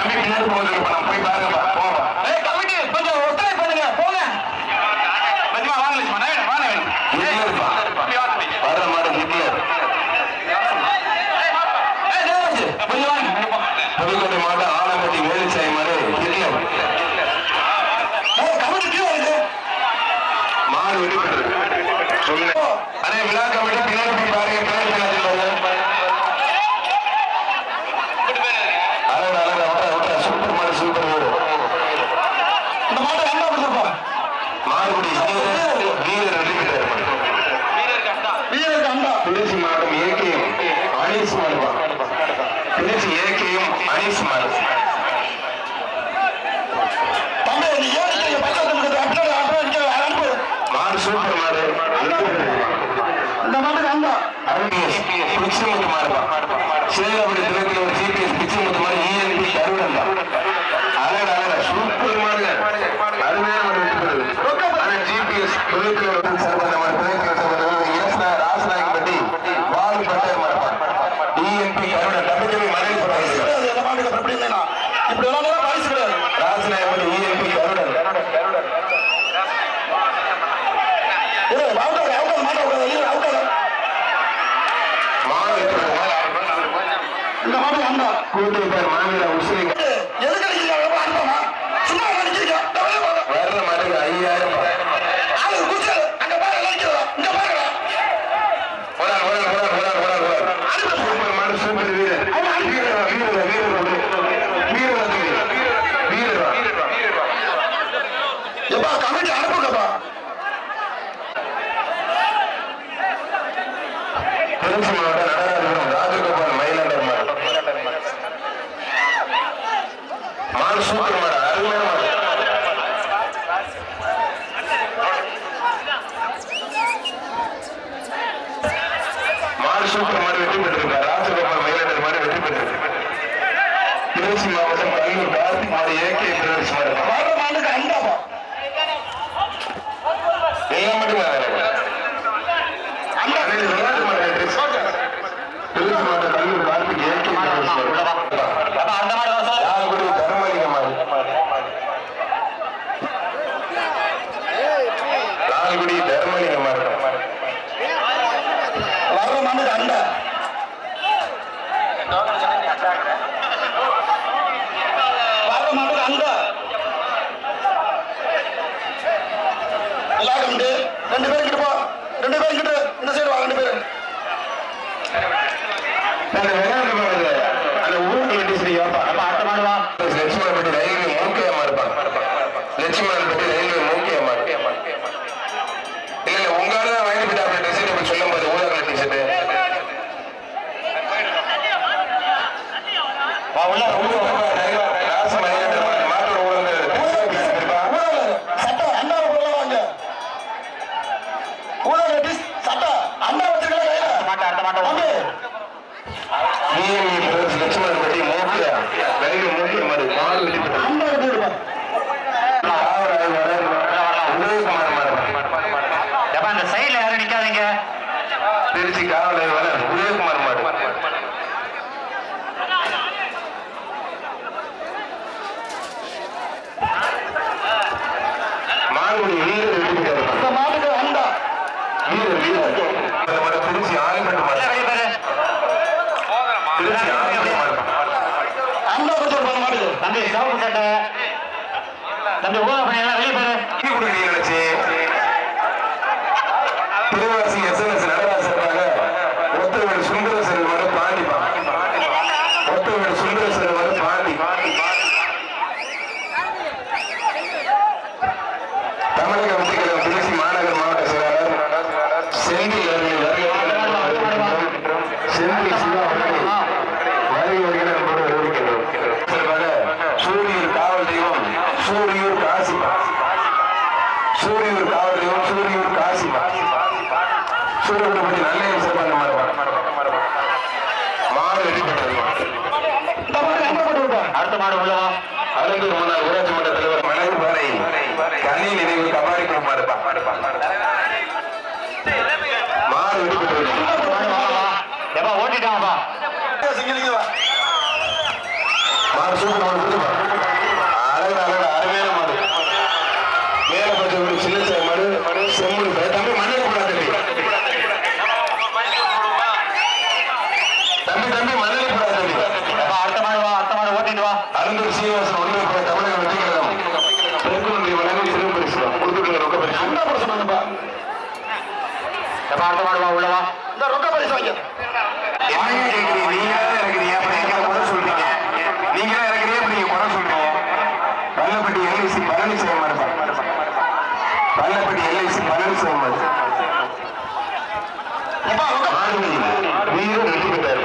அமைப்பினர் போயிருப்போம் போய் பாருங்க இருக்கையும் அனிஸ்மார் சூப்பர் மாறு. அந்த மாதிரி அந்த பிடிச்சி மட்டும் மாறுவான் அந்த பாட்டு அந்த கூட்டு மாநில முஸ்லீம்கள் மாதிரி வெற்றி பெற்றிருக்கார் ராசகோபால் மயிலாடர் மாதிரி வெற்றி பெற்றிருக்கார் திருச்சி மாவட்டம் பல்லூர் கார்த்திக் மாதிரி ஏகே பிரதேசமா இருக்கும் எல்லா மட்டும் திருச்சி காவல் ஆய்வாளர் உதயகுமார் சொந்த பரிசு வாங்கி பல்லப்பட்டி எல்ஐசி பழனிசாமி பல்லப்பட்டி எல்ஐசி பழனிசாமி வீரம் வெற்றி பெற்றார்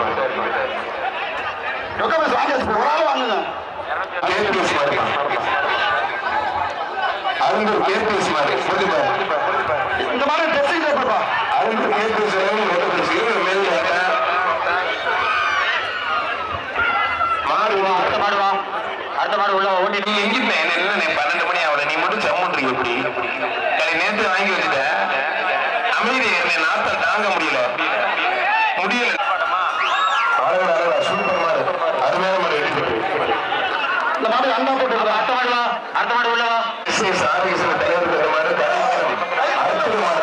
டாக்குமெண்ட்ஸ் வாங்க ஒரு ஆள் வாங்குங்க. கேபிஎஸ் மாதிரி அருந்தூர் கேபிஎஸ் மாதிரி இந்த மாதிரி டெஸ்டிங் பேப்பர்ப்பா அவருக்கு ஏற்று செலவு ஒன்று செய்யும் மேல் மாடுவா அடுத்த மாடுவா அடுத்த மாடு உள்ள ஓட்டி நீ எங்கிருந்த? என்ன பன்னெண்டு மணி ஆகல. நீ மட்டும் செம்மன்றீங்க இப்படி கலை நேற்று வாங்கி வச்சுட்ட. அமைதி என்னை நாத்தம் தாங்க முடியல. முடியல. அடுத்த மாடு உள்ளவா சாரி தலைவர் பெருமாறு அடுத்த மாடு.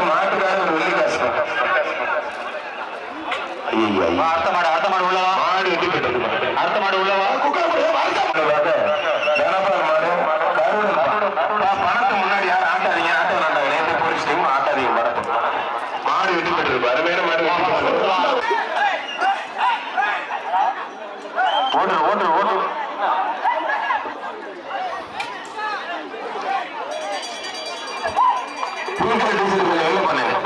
여러 번에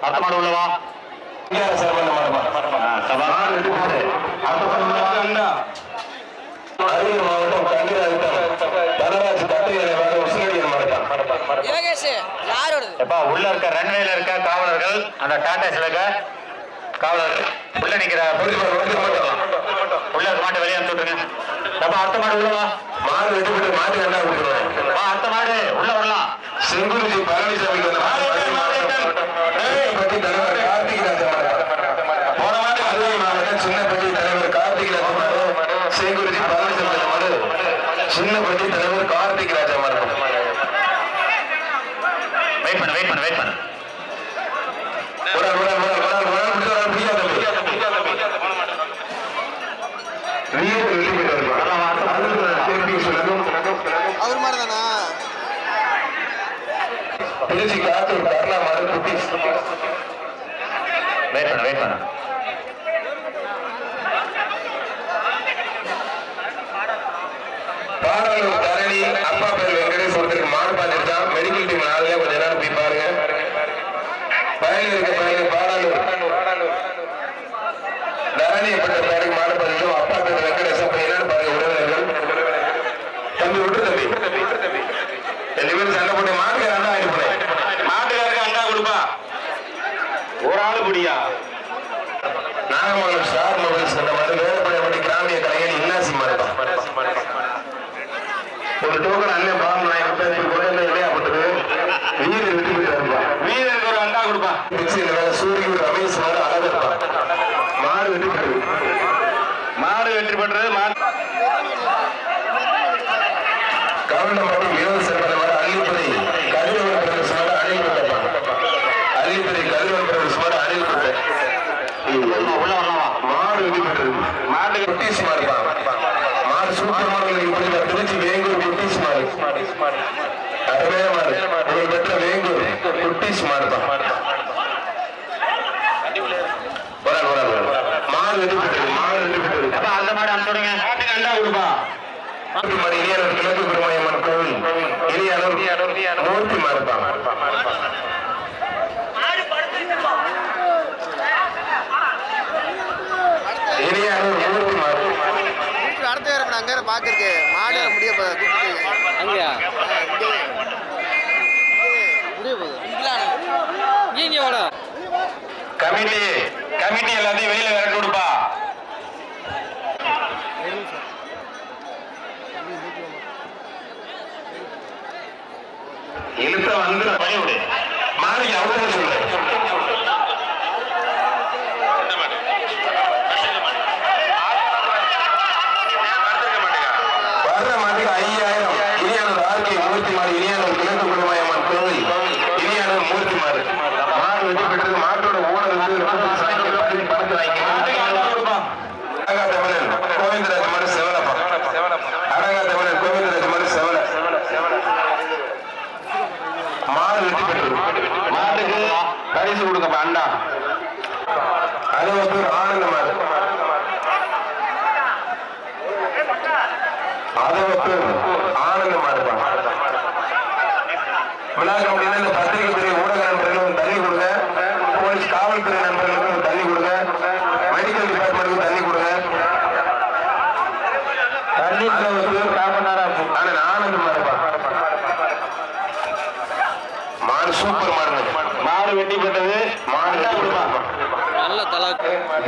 அடுத்த மாடு உள்ளவா சார் பண்ண மாட்டோமா சபா அடுத்த மாடு உள்ளவா உள்ள இருக்க ரன்வேல இருக்க காவலர்கள் அந்த டாடா சிலக்க காவலர்கள். உள்ள நிக்கிறார் உள்ள மாட்டை வெளியே அனுப்பிச்சுட்டுருங்க நம்ம அடுத்த மாடு உள்ளவா மாடு வெட்டிவிட்டு மாட்டு என்ன கொடுக்கணும் அடுத்த மாடு உள்ள வரலாம். செங்குருஜி பழனிசாமி வகையில் இருக்கிற குட்டிஸ் மாடுதான். மாடு வெட்டி விட்டது மாடு வெட்டி விட்டது அப்ப அந்த மாடு அனுப்பிடுங்க நாட்டுக்கு அண்டா விடுப்பா மாட்டு மாடு இளையர் கிழக்கு பெருமாயம்மன் கோவில். அங்கே பாக்குறதுக்கு மாடு முடிய கூப்பிட்டு அங்கேயா? தமிழே கொடுங்க அண்ணா. அறுபது பேர் ஆனந்தமா அறுபது பேர்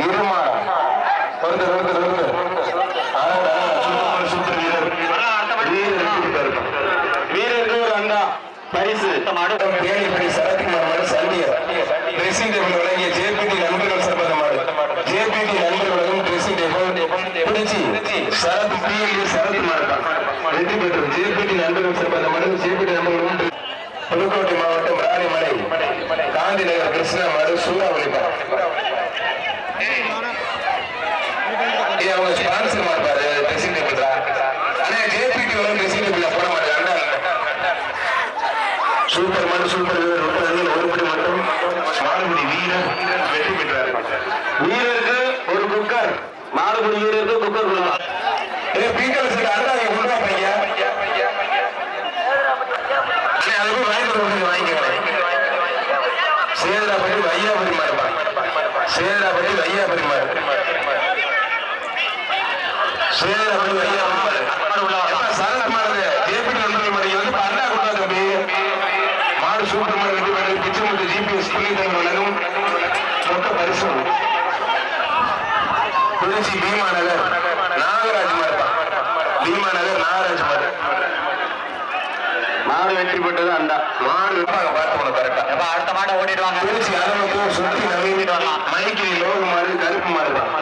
இருமா வந்து வந்து வந்து ட்ரெஸ்ஸிங் டேபிள் வழங்கிய ஜேபிடி நண்பர்கள் சம்பந்தமாடு ஜேபிடி நண்பர்களும் ட்ரெஸ்ஸிங் டேபிள் பிடிச்சி சரத் பிஎல்ஏ சரத் மாறுபா வெற்றி பெற்றது ஜேபிடி நண்பர்கள் சம்பந்தமாடு காந்தி நகர் கிருஷ்ணா மாடு சூறாவளி அவங்க பெருமாள் ஸ்ரீ ஐயா அடிபட்டது அந்த மாடு பார்த்து அடுத்த மாடு ஓடிடுவாங்க? திருச்சி அளவுக்கு சுத்தி நவீனிடுவாங்க மணிக்கு கருப்பு மாடு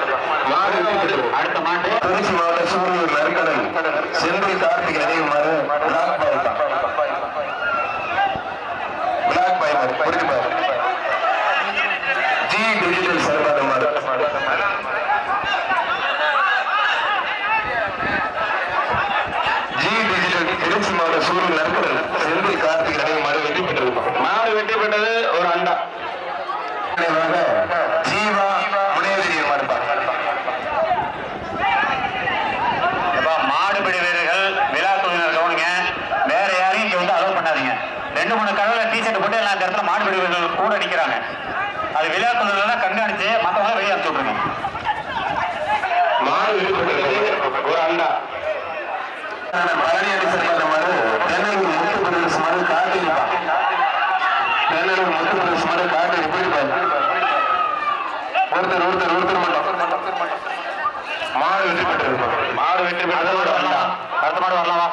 மாடு வெற்றி பெற்றிருக்கும் மாடு வெற்றி பெற்றதோடு வரலாம் அடுத்த மாடு வரலாமா?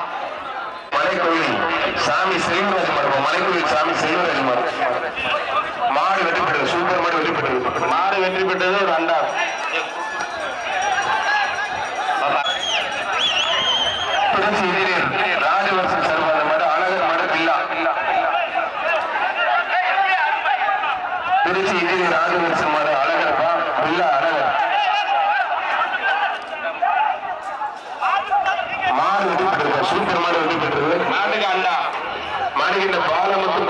மலைக்கோயில் சாமி செல்வராஜ் மாடு மலைக்கோயில் சாமி செல்வராஜ் மாடு. மாடு வெற்றி பெற்றது சூப்பர் மாடு வெற்றி பெற்றது. மாடு வெற்றி பெற்றது ஒரு அண்டா. ராஜவர்ஷன் சர்வாத மாடு அழகர் மாடு பில்லா. திருச்சி ராஜவர்ஷன் மாடு அழகர்பா பில்லா. சூப்பரமான வெற்றி பெற்றது. மாட்டுக்கு அண்டா மட்டும்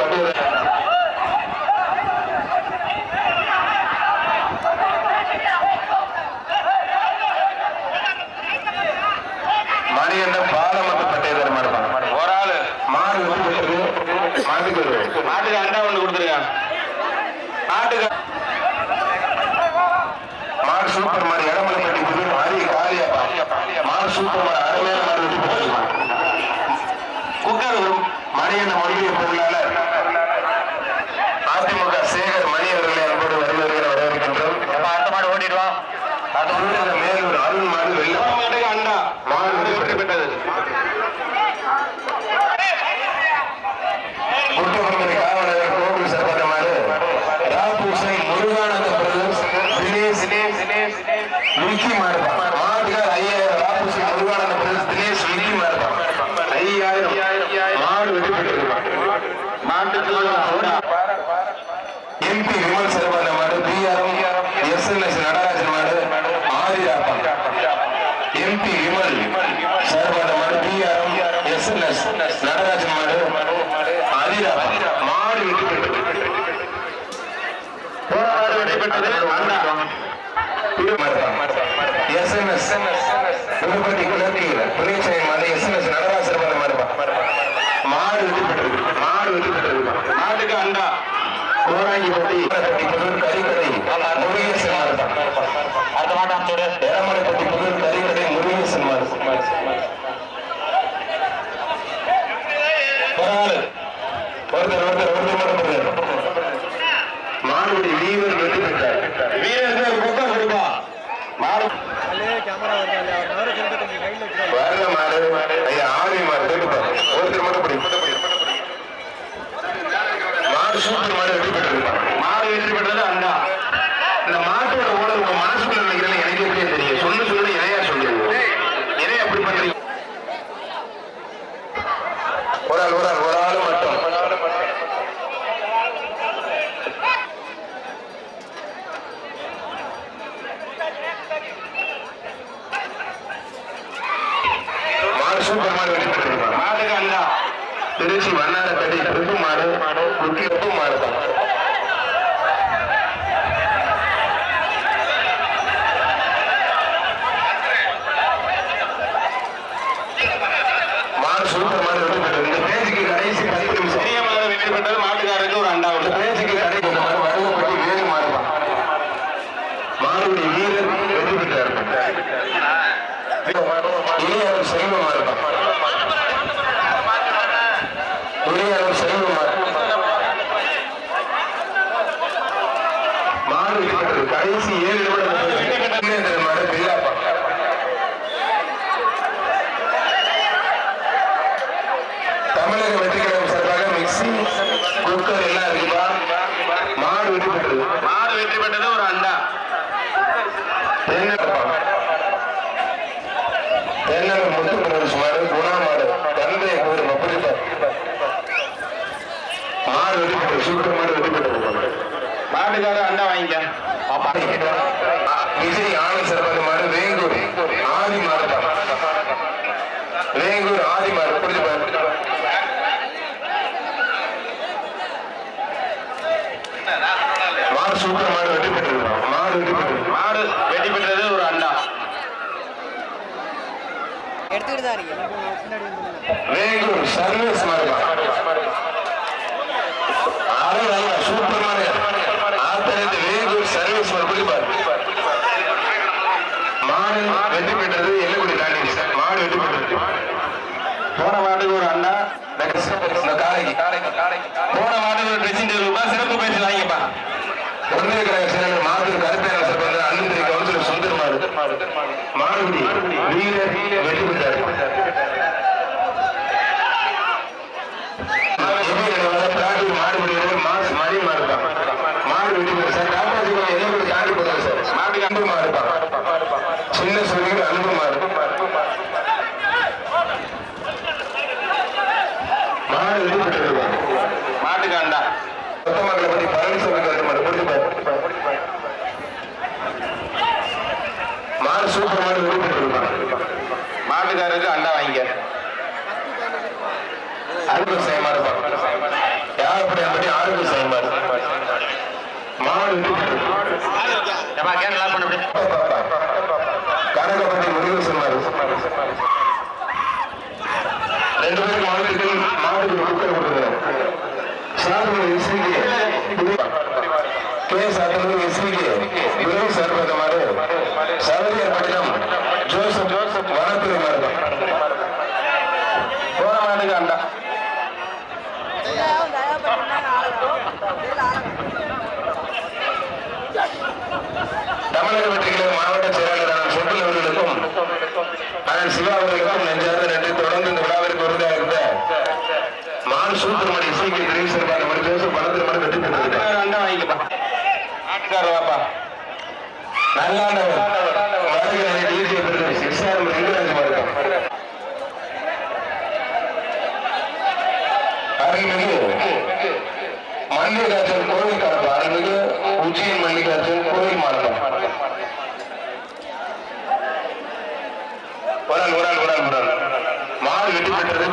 நடைபெற்றது எஸ்என்எஸ் திருப்பதி குழந்தை துணைச்சை மாதிரி எஸ்என்எஸ் நடராசர் மாடு வெற்றி பெற்றது மாடு வெற்றி பெற்றது மாட்டுக்கு அண்டா. கோராங்கி பட்டி. புதூர் கறிக்கடை மாடு சூப்பர் மாடு வெற்றி பெற்றிருப்பா மாடு வெற்றி பெற்றது அண்ணா இந்த மாட்டோட ஓட உங்க மனசுக்குள்ள நினைக்கிறேன் எனக்கு எப்படியே தெரியும் சொல்லு சொல்லு இணையா சொல்லுங்க இணைய அப்படி பண்றீங்க ஒரு ஆள் ஒரு ஆள் ஒரு ஆள் மட்டும் மாடு சூப்பர் மாடு வெற்றி பெற்றிருப்பாங்க மாடுக்கு அண்ணா திருச்சி வண்ணாரப்பேட்டை பிரபு மாடு குட்டி பிரபு மாடு தான் மாடு சூப்பர் மாடு வெற்றி பெற்றது இந்த பேஜுக்கு கடைசி பத்து நிமிஷம் பெரிய மாடு வெற்றி பெற்றது மாட்டுக்காரருக்கு ஒரு அண்டா இந்த பேஜுக்கு கடைசி இந்த மாடு வடுவப்பட்டி வேறு மாடு தான் மாடுடைய வீரர் வெற்றி பெற்றார் இளையவர் செல்வமாறு தான் இளையவர் செல்வமாறு மாடு வெற்றி பெற்றது கடைசி ஏழு நிமிடம் மாடு பெரியாப்பா தமிழக வெற்றிக்கழகம் சார்பாக மிக்சி குக்கர் எல்லாம் இருக்குப்பா மாடு வெற்றி பெற்றது மாடு வெற்றி பெற்றது ஒரு அண்டா தென்னக முத்து பிரதேச மாடு குணா மாடு தந்தைய கோயில் அப்படிப்பா மாடு வெற்றி பெற்றது சூப்பர் மாடு வெற்றி பெற்றது மாட்டுக்கார அண்டா வாங்கிக்க. விஜய் ஆனந்த் சர்பது மாடு வேங்கூர். ஆதி மாடு தான். வேங்கூர் ஆதி மாடு. புரிஞ்சு பாரு. மாடு சூப்பர் மாடு வெற்றி பெற்றது மாடு வெற்றி பெற்றது மாடு வெற்றி பெற்றது ஒரு அண்டா. எடுத்துக்கிட்டு தான் இருக்கீங்க. வேங்கூர் சர்வீஸ் மாடு அழகு அழகா சூப்பர் மாடு ஆத்தரத்து வேங்கூர் சர்வீஸ் மாடு புரிஞ்சு பாரு மாடு வெற்றி பெற்றது எல்லைக்குடி தாண்டி மாடு வெற்றி பெற்றது போன மாட்டுக்கு ஒரு அண்ணா இந்த போன மாட்டுக்கு ஒரு ட்ரெஸ்ஸிங் டேபிள் ரூபாய் சிறப்பு பயிற்சி வாங்கிப்பா. ஒன்றிய செயலர் மாதிரி கருப்பேர சர்பந்த அண்ணன் கவுன்சிலர் சுந்தர் மாடு. மாடுபடி வீரர் வெற்றி பெற்றார் மாடுபடி மாசு மணி மாடு தான் மாடு வெற்றி பெற்ற சார் காப்பாற்றி எல்லாம் தாண்டி போதாங்க சார் மாட்டுக்கு அன்பு மாடு தான் சின்ன சொல்லிக்கிற அன்பு மாடு மாடு வெற்றி பெற்றிருக்காங்க மாட்டுக்கு அண்டா கொத்தமக்களை பத்தி பழனிசாமி கருத்து மாடு புரிஞ்சு பாரு. மாடு சூப்பர் மாடு வெற்றி பெற்றிருக்காங்க மாட்டுக்காரருக்கு அண்டா வாங்கிக்க. அறுபது செய்யமாறு யார் அப்படி அப்படி ஆறுபது செய்யமாறு மாடு வெற்றி பெற்றிருக்கு ஏப்பா கேன் லாக் பண்ண அப்படி கனகப்பட்டி முருகேசன் மாடு ரெண்டு பேரும் வாழ்த்துக்கள் மாடுக்கு குக்கர் கொடுக்குறேன் சாதனை எஸ்விகே கே சாத்தனூர் அவர்களுக்கும் அதன் சிவா அவர்களுக்கும் நெஞ்சார்ந்த நன்றி தொடர்ந்து இந்த விழாவிற்கு உறுதியாக இருந்த மான் சூத்திரமணி இசைக்கு தெரிவு சிறப்பாக மணி ஜோசப் பணத்தில் மணி வெற்றி பெற்றது அண்டா வாங்கிக்கப்பா ஆட்டுக்கார வாப்பா நல்லாண்டவர் வருகிற டிஜே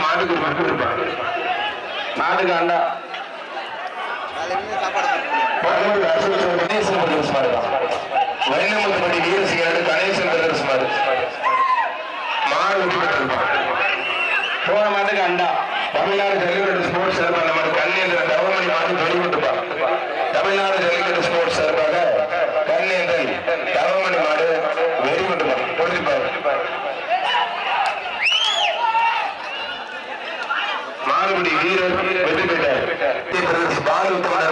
மாட்டுக்கு மட்டும் இருப்பாங்க மாட்டுக்கு அண்டா கணேசன் பிரதர்ஸ் மாதிரி வைணமத்தபடி வீரசிகரன் கணேசன் பிரதர்ஸ் மாதிரி மாடு போன மாட்டுக்கு அண்டா தமிழ்நாடு ஜல்லிக்கட்டு ஸ்போர்ட்ஸ் அந்த மாதிரி கண்ணி என்ற மாறுபடி வீரர் வெற்றி பெற்றார் பாலு உத்தமனர் மாடு